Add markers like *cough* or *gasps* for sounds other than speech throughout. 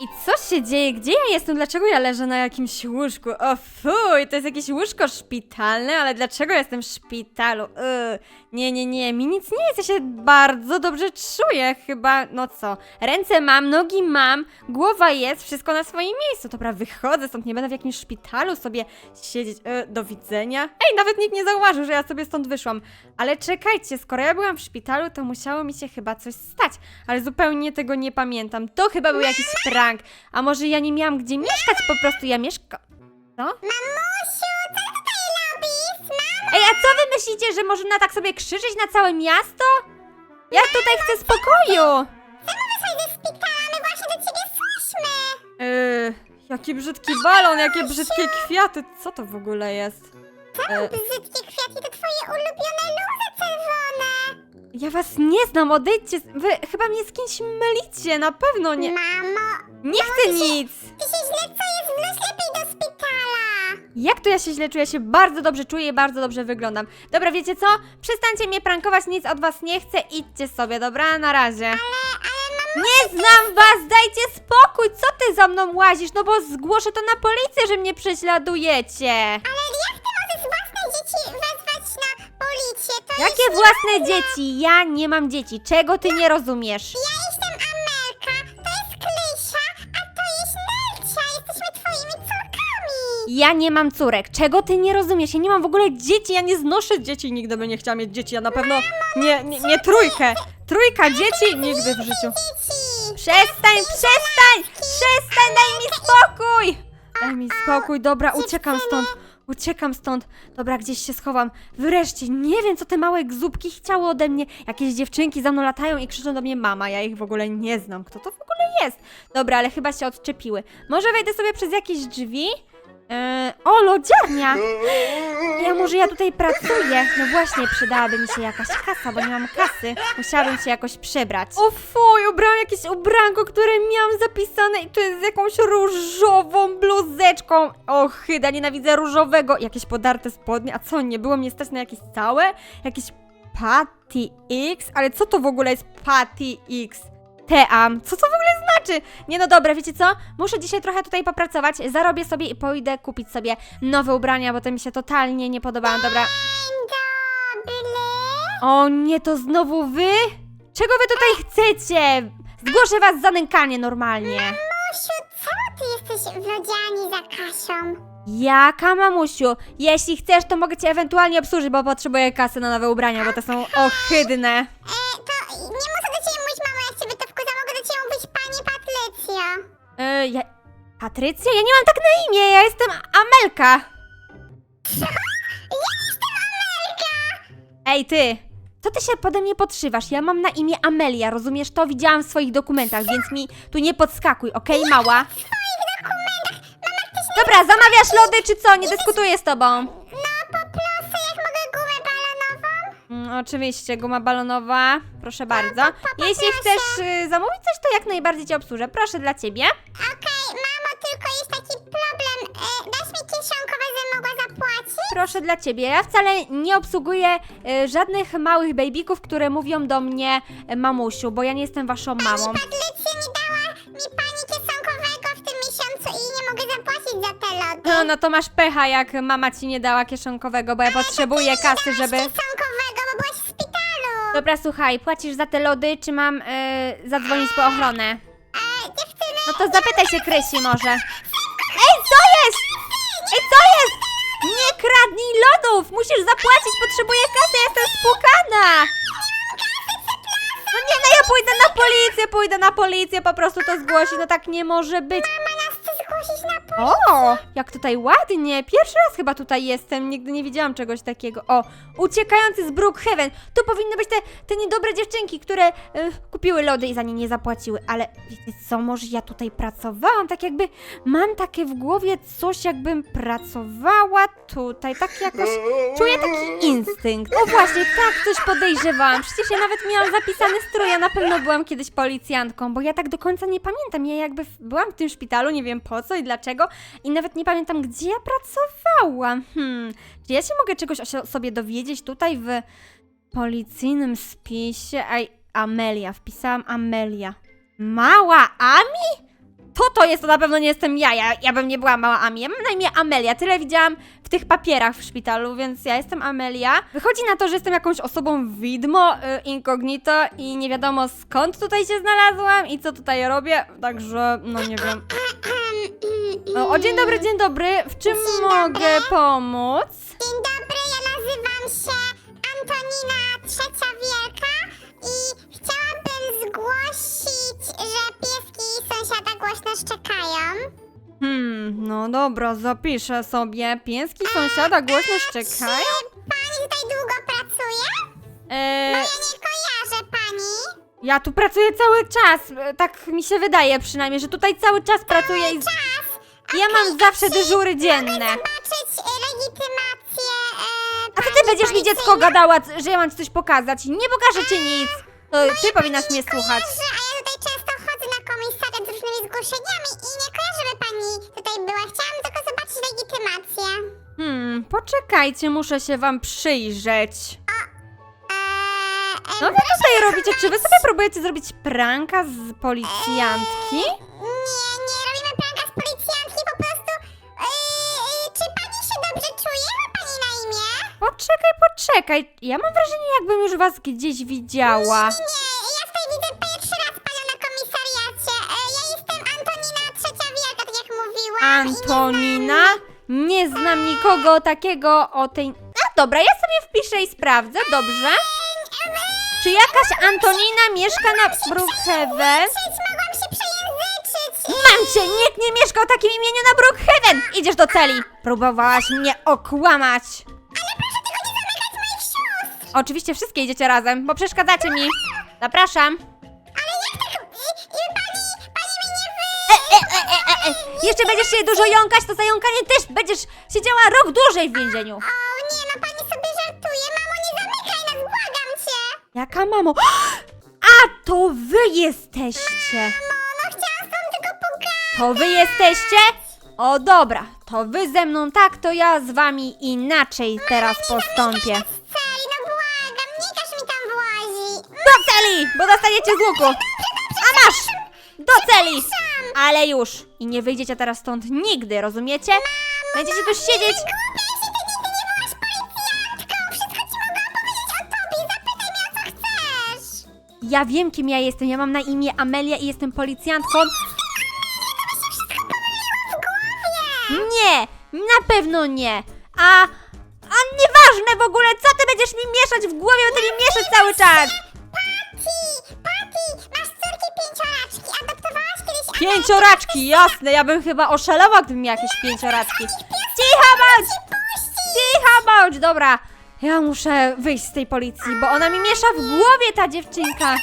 I co się dzieje? Gdzie ja jestem? Dlaczego ja leżę na jakimś łóżku? O fuj, to jest jakieś łóżko szpitalne, ale dlaczego jestem w szpitalu? Yy, nie, nie, nie, mi nic nie jest, ja się bardzo dobrze czuję chyba, no co? Ręce mam, nogi mam, głowa jest, wszystko na swoim miejscu. Dobra, wychodzę stąd, nie będę w jakimś szpitalu sobie siedzieć. Yy, do widzenia. Ej, nawet nikt nie zauważył, że ja sobie stąd wyszłam. Ale czekajcie, skoro ja byłam w szpitalu, to musiało mi się chyba coś stać, ale zupełnie tego nie pamiętam. To chyba był jakiś prank. Może ja nie miałam gdzie mieszkać, po prostu ja mieszkam. Co? Mamusiu, co ty tutaj robisz? Mam... Ej, a co wy myślicie, że można tak sobie krzyczeć na całe miasto? Ja tutaj chcę spokoju! Czemu wyszłaś ze szpitala? My właśnie do ciebie szłyśmy. Yy, jaki brzydki balon, jakie brzydkie kwiaty, co to w ogóle jest? Yy, Brzydkie kwiaty to twoje ulubione luzy czerwone. ja was nie znam, odejdźcie, wy chyba mnie z kimś mylicie, na pewno nie, Mamo, nie chcę nic! ty się źle czujesz, wróć lepiej do szpitala. Jak to ja się źle czuję? Ja się bardzo dobrze czuję i bardzo dobrze wyglądam. Dobra, wiecie co? Przestańcie mnie prankować, nic od was nie chcę, idźcie sobie, dobra? Na razie. Ale, ale mamo... Nie znam was, dajcie spokój! Co ty za mną łazisz? No bo zgłoszę to na policję, że mnie prześladujecie! Ale jak ty możesz własne dzieci wezwać na policję? To Jakie własne dzieci? Ja nie mam dzieci. Czego ty nie rozumiesz? Ja Ja nie mam córek. Czego ty nie rozumiesz? Ja nie mam w ogóle dzieci, ja nie znoszę dzieci. Nigdy bym nie chciała mieć dzieci. Ja na pewno nie, nie, nie trójkę. Trójka dzieci nigdy w życiu. Przestań, przestań! Przestań, daj mi spokój! Daj mi spokój, dobra, uciekam stąd. Uciekam stąd. Dobra, gdzieś się schowam. Wreszcie, nie wiem, co te małe gzubki chciały ode mnie. Jakieś dziewczynki za mną latają i krzyczą do mnie mama. Ja ich w ogóle nie znam. Kto to w ogóle jest? Dobra, ale chyba się odczepiły. Może wejdę sobie przez jakieś drzwi? Eee, o, lodziarnia! Ja może ja tutaj pracuję. No właśnie, przydałaby mi się jakaś kasa, bo nie mam kasy. Musiałabym się jakoś przebrać. O fuj, ubrałam jakieś ubranko, które miałam zapisane i to jest z jakąś różową bluzeczką. O chyda, nienawidzę różowego. Jakieś podarte spodnie, a co, nie było mnie stać na jakieś całe? Jakieś Patty X? Ale co to w ogóle jest Patty X? Team. Co to w ogóle znaczy? Nie no dobra, wiecie co? Muszę dzisiaj trochę tutaj popracować, zarobię sobie i pójdę kupić sobie nowe ubrania, bo te mi się totalnie nie podobają. Dobra. O nie, to znowu wy? Czego wy tutaj chcecie? Zgłoszę was za nękanie normalnie. Mamusiu, co ty jesteś w lodziani za Kasią? Jaka mamusiu? Jeśli chcesz, to mogę cię ewentualnie obsłużyć, bo potrzebuję kasy na nowe ubrania, bo te są ohydne. E, to nie E, ja... Patrycja? Ja nie mam tak na imię, ja jestem Amelka. Ja jestem Amelka! Ej, ty! Co ty się pode mnie podszywasz? Ja mam na imię Amelia, rozumiesz to? Widziałam w swoich dokumentach, więc mi tu nie podskakuj, okej, mała? W swoich dokumentach, mama, Dobra, zamawiasz lody czy co? Nie dyskutuję z tobą. Mm, oczywiście, guma balonowa, proszę bardzo. Jeśli chcesz y, zamówić coś, to jak najbardziej cię obsłużę. Proszę dla ciebie. Okej, mamo, tylko jest taki problem. E, dasz mi kieszonkowe, żebym mogła zapłacić? Proszę dla ciebie. Ja wcale nie obsługuję y, żadnych małych babyków, które mówią do mnie y, mamusiu, bo ja nie jestem waszą mamą. Patrycja mi dała mi pani kieszonkowego w tym miesiącu i nie mogę zapłacić za te lody. No, no to masz pecha, jak mama ci nie dała kieszonkowego, bo ja potrzebuję kasy, żeby... Kieszonkowego, Dobra, słuchaj, płacisz za te lody, czy mam y, zadzwonić po ochronę? E, dziewczyny, No to zapytaj się Krysi może. Ej, co jest? Ej, co jest? Nie kradnij lodów! Musisz zapłacić, potrzebuję kasy, ja jestem spłukana! No nie, no ja pójdę na policję, pójdę na policję, po prostu to zgłosi, no tak nie może być. O, jak tutaj ładnie. Pierwszy raz chyba tutaj jestem. Nigdy nie widziałam czegoś takiego. O, uciekający z Brookhaven. Tu powinny być te, te niedobre dziewczynki, które e, kupiły lody i za nie nie zapłaciły. Ale wiecie co, może ja tutaj pracowałam? Tak jakby mam takie w głowie coś, jakbym pracowała tutaj. Tak jakoś czuję taki instynkt. O właśnie, tak coś podejrzewałam. Przecież ja nawet miałam zapisany strój. Ja na pewno byłam kiedyś policjantką, bo ja tak do końca nie pamiętam. Ja jakby byłam w tym szpitalu, nie wiem po co i dlaczego. I nawet nie pamiętam, gdzie ja pracowałam. Hmm, czy ja się mogę czegoś o sobie dowiedzieć tutaj w policyjnym spisie? Ej, Amelia, wpisałam Amelia. Mała Ami? To to jest, to na pewno nie jestem ja. ja. Ja bym nie była mała Ami. Ja mam na imię Amelia. Tyle widziałam w tych papierach w szpitalu, więc ja jestem Amelia. Wychodzi na to, że jestem jakąś osobą widmo, y, incognito i nie wiadomo skąd tutaj się znalazłam i co tutaj robię, także no nie wiem. O, o dzień dobry, dzień dobry. W czym Dzień mogę dobry. pomóc? Dzień dobry, ja nazywam się Antonina Trzecia Wielka i chciałabym zgłosić, że pieski sąsiada głośno szczekają. Hmm, no dobra, zapiszę sobie. Pieski sąsiada głośno szczekają. Czy pani tutaj długo pracuje? Eee, Ja nie kojarzę pani. ja tu pracuję cały czas. e, Tak mi się wydaje przynajmniej, że tutaj cały czas pracuję i Czas. ja mam zawsze dyżury dzienne. Zobaczyć e, legitymację. E, A co ty pani będziesz mi dziecko gadała, c- że ja mam ci coś pokazać? Nie pokażę ci nic. To ty powinnaś mnie słuchać. Z różnymi zgłoszeniami i nie kojarzę, żeby pani tutaj była. Chciałam tylko zobaczyć legitymację. Hmm, poczekajcie, muszę się wam przyjrzeć. Eee, No wy tutaj robicie, czy wy sobie próbujecie zrobić pranka z policjantki? Nie, nie robimy pranka z policjantki, po prostu. Yy, czy pani się dobrze czuje? Ma pani na imię? Poczekaj, poczekaj. Ja mam wrażenie, jakbym już was gdzieś widziała. Nie, ja Antonina? Nie znam nikogo takiego o tej... A dobra, ja sobie wpiszę i sprawdzę, dobrze? Czy jakaś Antonina mieszka na Brookhaven? Przecież mogłam się przejęzyczyć. Mam cię! Nikt nie mieszka o takim imieniu na Brookhaven! Idziesz do celi! Próbowałaś mnie okłamać! Ale proszę tylko nie zamykać moich sióstr. Oczywiście wszystkie idziecie razem, bo przeszkadzacie mi. Zapraszam. E. Jeszcze będziesz się dużo jąkać, to za jąkanie też będziesz siedziała rok dłużej w więzieniu. O nie, no pani sobie żartuje. Mamo, nie zamykaj nas, błagam cię. Jaka mamo? A to wy jesteście! No, no chciałam z tobą tylko pogadać. To wy jesteście? O dobra, to wy ze mną tak, to ja z wami inaczej teraz postąpię. Z celi, no błagam, nie każ mi tam włazić. Do celi, bo dostaniecie z łuku. A masz! Do celi! Ale już. I nie wyjdziecie teraz stąd nigdy, rozumiecie? Będziecie tu siedzieć. Głupia, jeśli ty nigdy nie byłaś policjantką. Wszystko ci mogłam powiedzieć o tobie. Zapytaj mnie, o co chcesz. Ja wiem, kim ja jestem. Ja mam na imię Amelia i jestem policjantką. Nie, na pewno nie. A, a nieważne w ogóle, co ty będziesz mi mieszać w głowie, bo ty mi mieszasz cały czas. Pięcioraczki, jasne, ja bym chyba oszalała, gdybym miała jakieś pięcioraczki. Cicho bądź! Cicho bądź, dobra. Ja muszę wyjść z tej policji, bo ona mi miesza w głowie, ta dziewczynka.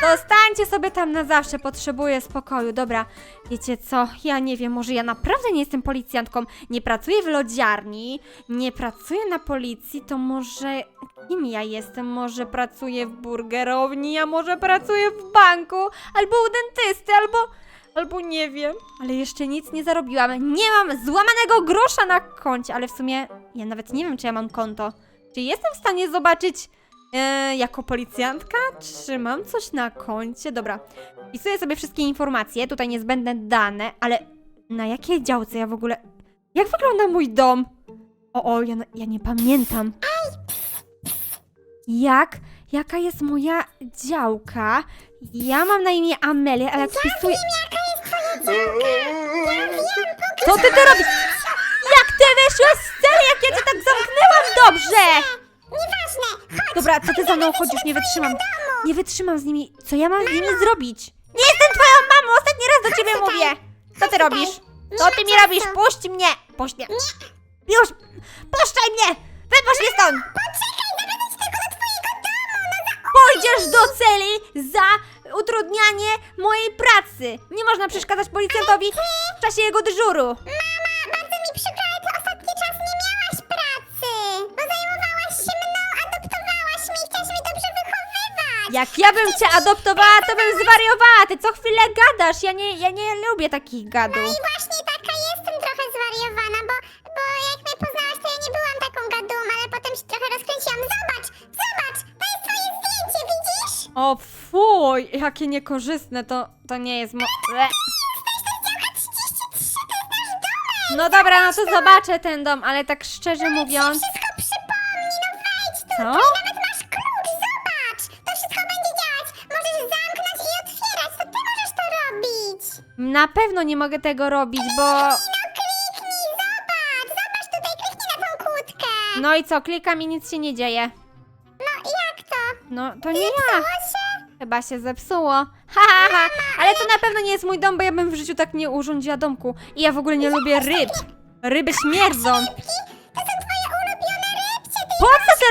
Zostańcie sobie tam na zawsze, potrzebuję spokoju. Dobra, wiecie co? Ja nie wiem, może ja naprawdę nie jestem policjantką. Nie pracuję w lodziarni, nie pracuję na policji, to może kim ja jestem? Może pracuję w burgerowni, a może pracuję w banku, albo u dentysty, albo. Albo nie wiem, ale jeszcze nic nie zarobiłam. Nie mam złamanego grosza na koncie, ale w sumie ja nawet nie wiem, czy ja mam konto. Czy jestem w stanie zobaczyć e, jako policjantka, czy mam coś na koncie? Dobra, wpisuję sobie wszystkie informacje, tutaj niezbędne dane, ale na jakiej działce ja w ogóle... Jak wygląda mój dom? O, o, ja, ja nie pamiętam. Jak? Jaka jest moja działka? Ja mam na imię Amelia, ale jak wpisuję... Co ty tu robisz? Jak ty wyszłaś z celi, jak ja cię tak zamknęłam dobrze! Dobra, co ty za mną chodzisz? Nie wytrzymam. Nie wytrzymam z nimi. Co ja mam z nimi zrobić? Nie jestem twoją mamą! Ostatni raz do ciebie tutaj. mówię! Co ty robisz? Nie Co ty mi robisz? Puść mnie! Puść mnie! Już! Puszczaj mnie! Wypuść mnie stąd! Poczekaj, do twojego domu. No za... Pójdziesz do celi za utrudnianie mojej pracy! Nie można przeszkadzać policjantowi w czasie jego dyżuru! Jak ja bym cię adoptowała, to bym zwariowała! Ty co chwilę gadasz! Ja nie, ja nie lubię takich gadów. I właśnie taka jestem trochę zwariowana, bo, bo jak mnie poznałaś, to ja nie byłam taką gadułą, ale potem się trochę rozkręciłam. Zobacz, zobacz, to jest twoje zdjęcie, widzisz? O fuj, jakie niekorzystne, to, to nie jest mo... No dobra, no to zobaczę ten dom, ale tak szczerze mówiąc... Wszystko przypomni, no wejdź tu. Co? Na pewno nie mogę tego robić, bo... No kliknij, zobacz. Zobacz tutaj, kliknij na tą kłódkę. No i co, klikam i nic się nie dzieje. No jak to? No, to nie ja. Zepsuło się? Chyba się zepsuło. Ha, ha, ha. Ale to na pewno nie jest mój dom, bo ja bym w życiu tak nie urządziła domku. I ja w ogóle nie lubię ryb. Ryby śmierdzą.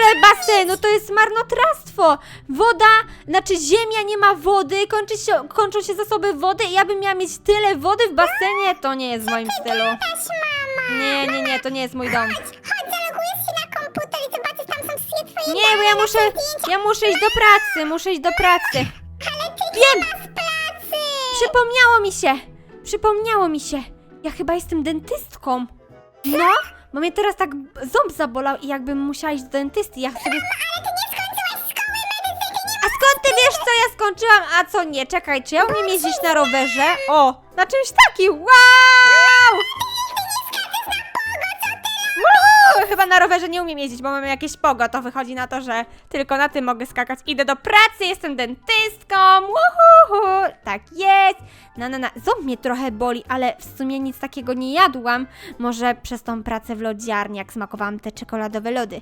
Tyle basenu? To jest marnotrawstwo. Woda, znaczy ziemia nie ma wody, kończy się, kończą się zasoby wody i ja bym miała mieć tyle wody w basenie. To nie jest w moim stylu. też mama. Nie, nie, nie, to nie jest mój dom. Chodź, zalogujesz się na komputer i zobaczysz, tam są wszystkie twoje Nie, bo ja muszę, ja muszę iść do pracy, muszę iść do pracy. Ale ty Wiem! nie masz pracy. Przypomniało mi się! Przypomniało mi się! Ja chyba jestem dentystką. No, bo mnie teraz tak ząb zabolał i jakbym musiała iść do dentysty. Ja sobie... Ale ty nie skończyłaś szkoły medycyny, nie A skąd ty wiesz, co ja skończyłam, a co nie? Czekaj, czy ja umiem jeździć na rowerze? O, na czymś takim! Wow! Na rowerze nie umiem jeździć, bo mam jakieś pogo. To wychodzi na to, że tylko na tym mogę skakać. Idę do pracy, jestem dentystką. Woohoo! Tak jest. Na, na, na. Ząb mnie trochę boli, ale w sumie nic takiego nie jadłam. Może przez tą pracę w lodziarni, jak smakowałam te czekoladowe lody.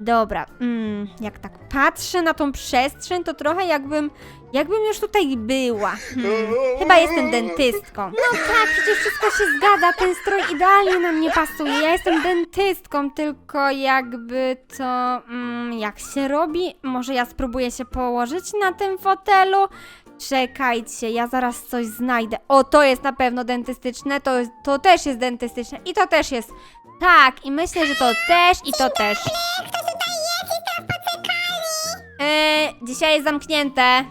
Dobra, mm, jak tak patrzę na tą przestrzeń, to trochę jakbym, jakbym już tutaj była. Hmm, chyba jestem dentystką. No tak, przecież wszystko się zgadza, ten strój idealnie na mnie pasuje. Ja jestem dentystką, tylko jakby to, mm, jak się robi? Może ja spróbuję się położyć na tym fotelu? Czekajcie, ja zaraz coś znajdę. O, to jest na pewno dentystyczne, to, to też jest dentystyczne i to też jest. Tak, i myślę, że to też i to też. Eee, dzisiaj jest zamknięte.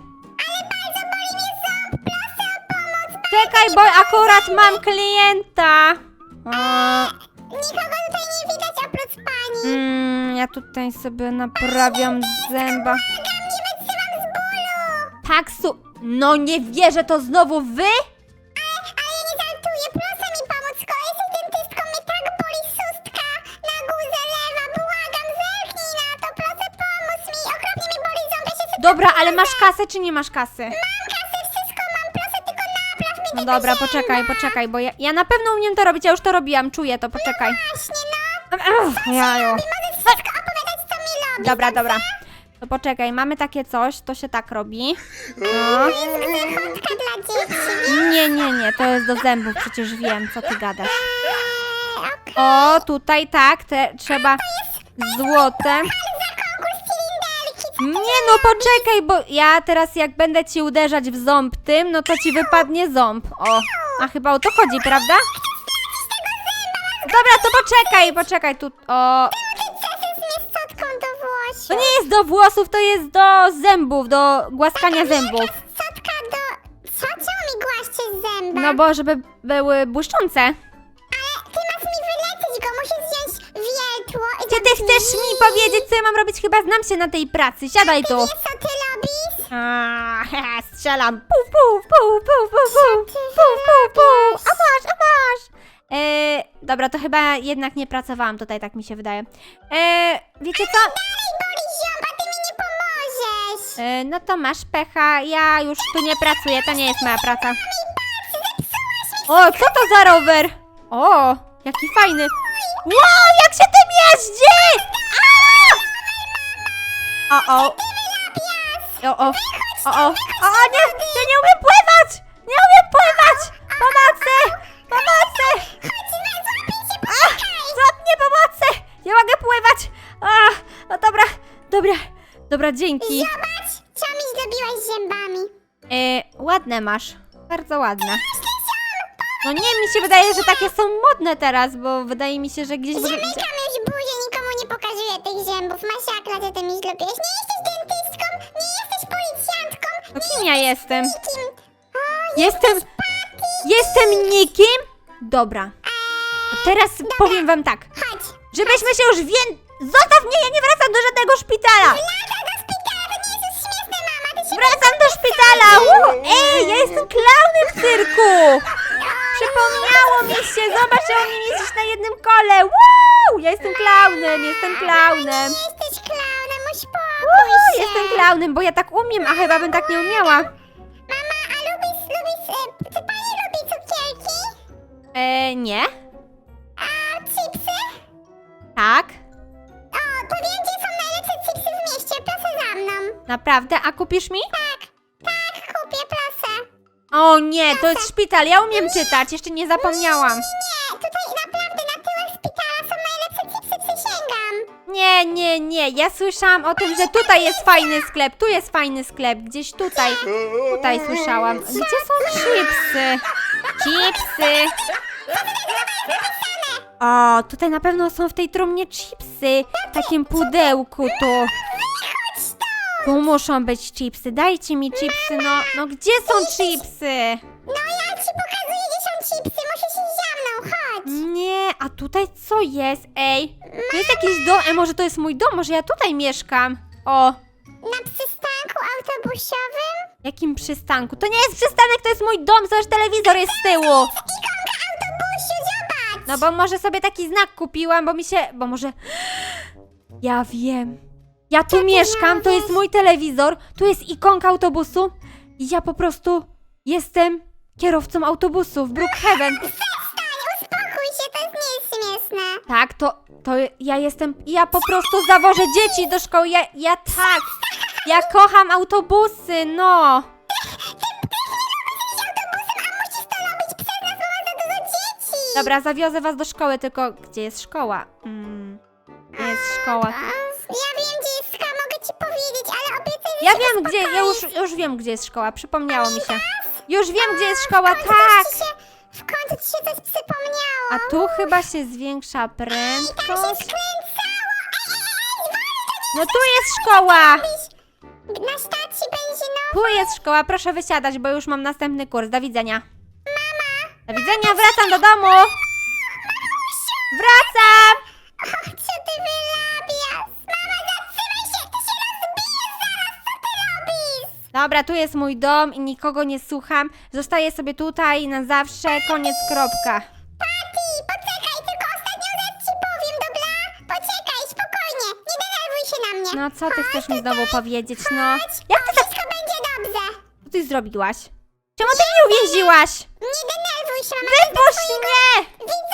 Czekaj, bo akurat mam klienta. O, Nikogo tutaj nie widać oprócz pani. mm, ja tutaj sobie naprawiam zęba. Błagam, nie wytrzymam z bólu. Taksu, no nie wierzę, to znowu wy? Ale ja nie żartuję, proszę mi pomóc. Skoro jesteś dentystką, mnie tak boli sustka na górze lewa. Błagam, zerknij na to, proszę pomóc mi. Okropnie mi boli ząb, ja się. Dobra, ale masz kasę czy nie masz kasy? Dobra, poczekaj, poczekaj, bo ja, ja na pewno umiem to robić, ja już to robiłam, czuję to, poczekaj. Właśnie, no. Ech, wszystko opowiadać, co mi robisz. Dobra, dobra. To poczekaj, mamy takie coś, to się tak robi. No. Chodka dla dzieci. Nie, nie, nie, to jest do zębów, przecież wiem, co ty gadasz. Eee, okej. O, tutaj tak, te, trzeba złote. Nie no, poczekaj, bo ja teraz jak będę ci uderzać w ząb tym, no to ci wypadnie ząb. O, a chyba o to chodzi, prawda? Dobra, to poczekaj, poczekaj, tu, o... To nie jest do włosów, to jest do zębów, do głaskania zębów. Do... Co? Czemu mi głaszcze zęba? No bo żeby były błyszczące. Chcesz mi powiedzieć, co ja mam robić? Chyba znam się na tej pracy, siadaj tu. Wiesz, co ty robisz? A, strzelam. Puf, puf, puf, puf, puf, puf, puf, puf, puf. A masz, a masz. E, dobra, to chyba jednak nie pracowałam tutaj, tak mi się wydaje. E, wiecie co? Dalej boli ziąb, a ty mi nie pomożesz. E, no to masz pecha, ja już tu nie pracuję, to nie jest moja praca. O, co to za rower? O, jaki fajny. Wow, jak się tym O, o. O, o. O, o. O, o, nie, ja nie umiem pływać! Nie umiem pływać! Pomocy! Pomocy! A, złap mnie pomocy! Nie mogę pływać! A, no dobra, dobra, dobra, dzięki. Zobacz, co mi zrobiłaś zębami. E, ładne masz. Bardzo ładne. No nie, mi się wydaje, że takie są modne teraz, bo wydaje mi się, że gdzieś... Zamykam zębów. Ty mi zrobiłeś. Nie jesteś dentystką, nie jesteś policjantką, No kim ja jestem? nikim. O, Jestem... Jestem nikim? Dobra. To teraz powiem wam tak. chodź. Żebyśmy się już wię... Zostaw mnie, ja nie wracam do żadnego szpitala! Lata do szpitala, to nie jest już śmieszne, mama. Ty się wracam do szpitala! Uu, ej, ja jestem klaunem w cyrku! Przypomniało mi się, zobacz, że umiem jeździć na jednym kole! Woo! Ja jestem klaunem, jestem klaunem! Nie jesteś klaunem, uspokój Woo, się. jestem klaunem, bo ja tak umiem, a chyba bym tak nie umiała. Mama, a lubisz, lubisz, e, czy pani lubi cukierki? E, nie? A chipsy? Tak? O, to wiem, gdzie są najlepsze chipsy w mieście, proszę za mną. Naprawdę? A kupisz mi? Tak, tak, kupię, proszę. O nie, to jest szpital, ja umiem czytać, jeszcze nie zapomniałam. Nie, Nie, nie, ja słyszałam o tym, że tutaj jest fajny sklep, tu jest fajny sklep, gdzieś tutaj, tutaj słyszałam. Gdzie są chipsy? Chipsy! O, tutaj na pewno są w tej trumnie chipsy, w takim pudełku tu. Tu muszą być chipsy, dajcie mi chipsy, no, no gdzie są chipsy? No ja ci pokazuję, gdzie są chipsy, musisz iść za mną, chodź. Nie, a tutaj co jest? Ej, to jest jakiś dom, e, może to jest mój dom, może ja tutaj mieszkam? O, Na przystanku autobusowym? jakim przystanku? To nie jest przystanek, to jest mój dom, zobacz, telewizor jest z tyłu. Ikonka autobusu, zobacz. No bo może sobie taki znak kupiłam, bo mi się, bo może... *gasps* Ja wiem. Ja tu mieszkam, to jest mój telewizor, tu jest ikonka autobusu i ja po prostu jestem kierowcą autobusu w Brookhaven. Tak, to, to ja jestem, ja po prostu zawożę dzieci do szkoły, ja, ja tak, ja kocham autobusy, no. Dobra, zawiozę was do szkoły, tylko gdzie jest szkoła? Mm, gdzie jest szkoła? Ja wiem, gdzie jest szkoła, mogę ci powiedzieć, ale obiecaj, że Ja się wiem, gdzie, ja już, już wiem, gdzie jest szkoła, przypomniało mi się. Już wiem, gdzie jest szkoła, tak. ci się, w końcu ci się coś przypomniało. A tu chyba się zwiększa Tam się prędkość. skręcało. Ej, ej, ej, zwolnij to No tu jest szkoła! Na stacji benzynowej. Tu jest szkoła, proszę wysiadać, bo już mam następny kurs. Do widzenia. Mama! Do widzenia, wracam do domu! Wracam! Dobra, tu jest mój dom i nikogo nie słucham. Zostaję sobie tutaj na zawsze, koniec, kropka. Pati, poczekaj, tylko ostatnią rzecz ci powiem, dobra? Poczekaj, spokojnie, nie denerwuj się na mnie. No co ty chcesz mi znowu powiedzieć, no? Chodź, Jak ty tak... wszystko będzie dobrze. Co ty zrobiłaś? Czemu ty mnie uwięziłaś? Nie denerwuj się, mama. Wypuść mnie! Widzowie